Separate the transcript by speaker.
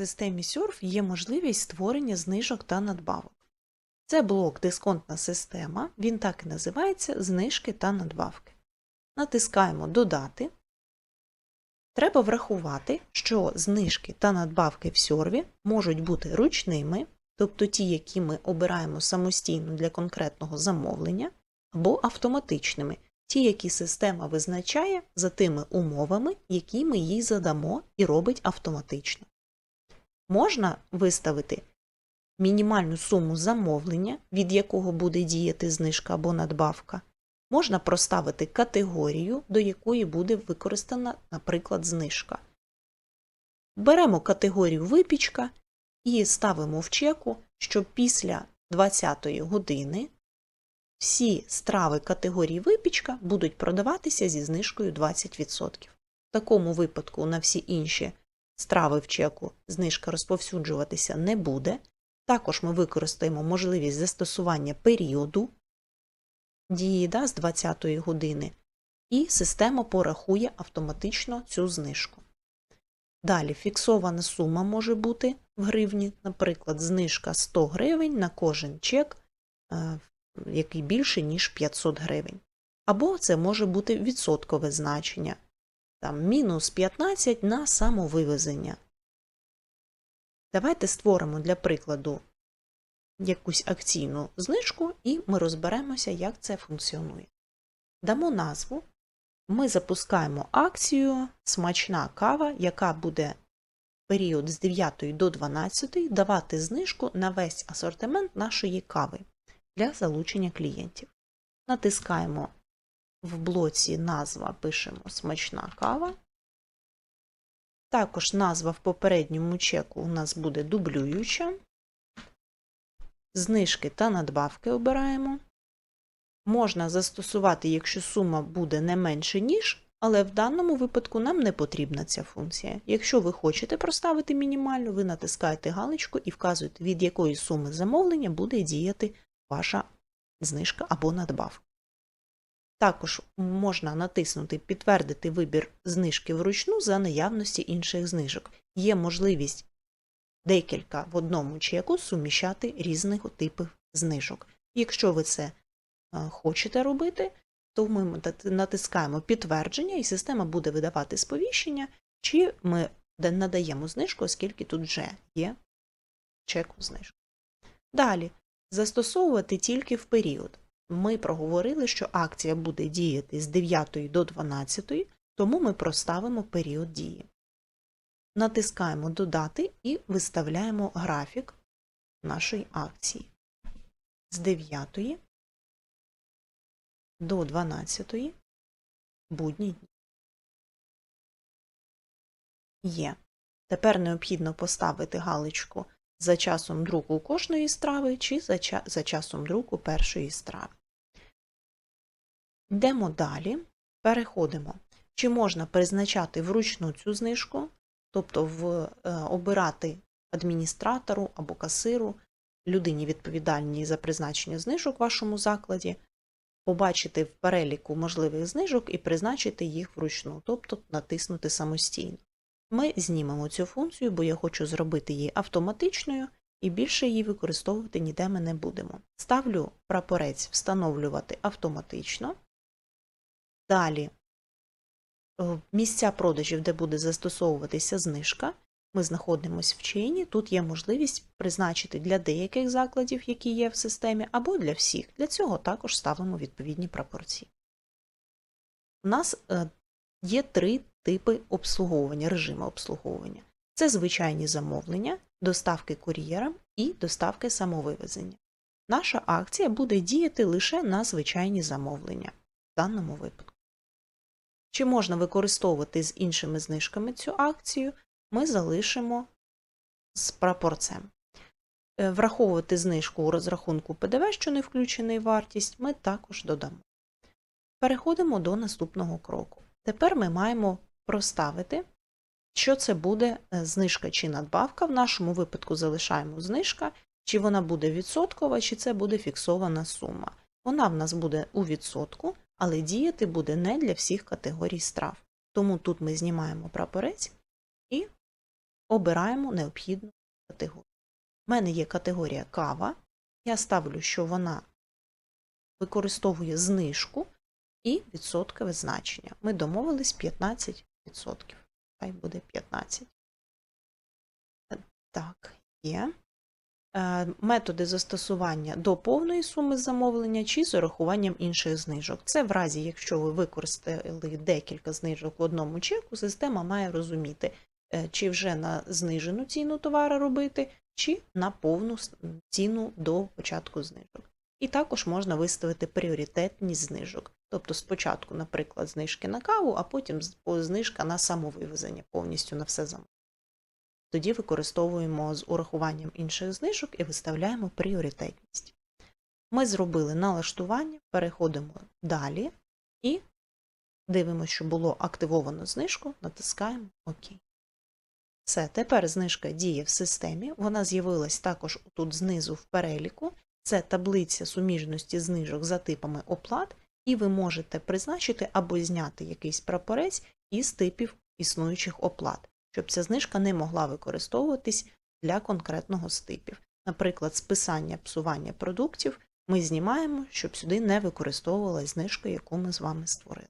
Speaker 1: системі SURF є можливість створення знижок та надбавок. Це блок Дисконтна система, він так і називається Знижки та надбавки. Натискаємо Додати. Треба врахувати, що знижки та надбавки в сьорві можуть бути ручними, тобто ті, які ми обираємо самостійно для конкретного замовлення, або автоматичними, ті, які система визначає за тими умовами, які ми їй задамо і робить автоматично. Можна виставити мінімальну суму замовлення, від якого буде діяти знижка або надбавка. Можна проставити категорію, до якої буде використана, наприклад, знижка. Беремо категорію випічка і ставимо в чеку, що після 20-ї години всі страви категорії випічка будуть продаватися зі знижкою 20%. В такому випадку на всі інші страви в чеку знижка розповсюджуватися не буде. Також ми використаємо можливість застосування періоду дії з 20-ї години, і система порахує автоматично цю знижку. Далі фіксована сума може бути в гривні, наприклад, знижка 100 гривень на кожен чек, е, який більше, ніж 500 гривень. Або це може бути відсоткове значення, там мінус 15 на самовивезення. Давайте створимо для прикладу якусь акційну знижку, і ми розберемося, як це функціонує. Дамо назву, ми запускаємо акцію Смачна кава, яка буде в період з 9 до 12 давати знижку на весь асортимент нашої кави для залучення клієнтів. Натискаємо в блоці назва, пишемо Смачна кава. Також назва в попередньому чеку у нас буде дублююча. Знижки та надбавки обираємо. Можна застосувати, якщо сума буде не менше, ніж, але в даному випадку нам не потрібна ця функція. Якщо ви хочете проставити мінімальну, ви натискаєте галочку і вказуєте, від якої суми замовлення буде діяти ваша знижка або надбавка. Також можна натиснути Підтвердити вибір знижки вручну за наявності інших знижок. Є можливість декілька в одному чеку суміщати різних типів знижок. Якщо ви це е, хочете робити, то ми натискаємо підтвердження, і система буде видавати сповіщення, чи ми надаємо знижку, оскільки тут вже є чеку знижку. Далі застосовувати тільки в період. Ми проговорили, що акція буде діяти з 9 до 12, тому ми проставимо період дії. Натискаємо Додати і виставляємо графік нашої акції з 9 до 12 будні дні. Є. Тепер необхідно поставити галочку за часом друку кожної страви чи за, ча за часом друку першої страви. Йдемо далі, переходимо. Чи можна призначати вручну цю знижку, тобто в, е, обирати адміністратору або касиру, людині відповідальній за призначення знижок в вашому закладі, побачити в переліку можливих знижок і призначити їх вручну, тобто натиснути самостійно. Ми знімемо цю функцію, бо я хочу зробити її автоматичною і більше її використовувати ніде ми не будемо. Ставлю прапорець встановлювати автоматично. Далі місця продажів, де буде застосовуватися знижка, ми знаходимося в чині. Тут є можливість призначити для деяких закладів, які є в системі, або для всіх. Для цього також ставимо відповідні пропорції. У нас е, є три типи обслуговування, режими обслуговування. Це звичайні замовлення, доставки кур'єрам і доставки самовивезення. Наша акція буде діяти лише на звичайні замовлення в даному випадку. Чи можна використовувати з іншими знижками цю акцію, ми залишимо з прапорцем. Е, Враховувати знижку у розрахунку ПДВ, що не включений вартість, ми також додамо. Переходимо до наступного кроку. Тепер ми маємо проставити, що це буде е, знижка чи надбавка. В нашому випадку залишаємо знижка, чи вона буде відсоткова, чи це буде фіксована сума. Вона в нас буде у відсотку, але діяти буде не для всіх категорій страв. Тому тут ми знімаємо прапорець і обираємо необхідну категорію. У мене є категорія кава. Я ставлю, що вона використовує знижку і відсоткове значення. Ми домовились 15%. Хай буде 15. Так, є. Е, Методи застосування до повної суми замовлення чи з урахуванням інших знижок. Це в разі, якщо ви використали декілька знижок в одному чеку, система має розуміти, е, чи вже на знижену ціну товара робити, чи на повну ціну до початку знижок. І також можна виставити пріоритетність знижок. Тобто спочатку, наприклад, знижки на каву, а потім знижка на самовивезення повністю на все замовлення. Тоді використовуємо з урахуванням інших знижок і виставляємо пріоритетність. Ми зробили налаштування, переходимо далі і дивимося, що було активовано знижку, натискаємо ОК. Все, тепер знижка діє в системі. Вона з'явилась також тут знизу в переліку. Це таблиця суміжності знижок за типами оплат, і ви можете призначити або зняти якийсь прапорець із типів існуючих оплат, щоб ця знижка не могла використовуватись для конкретного з типів. Наприклад, списання псування продуктів ми знімаємо, щоб сюди не використовувалась знижка, яку ми з вами створили.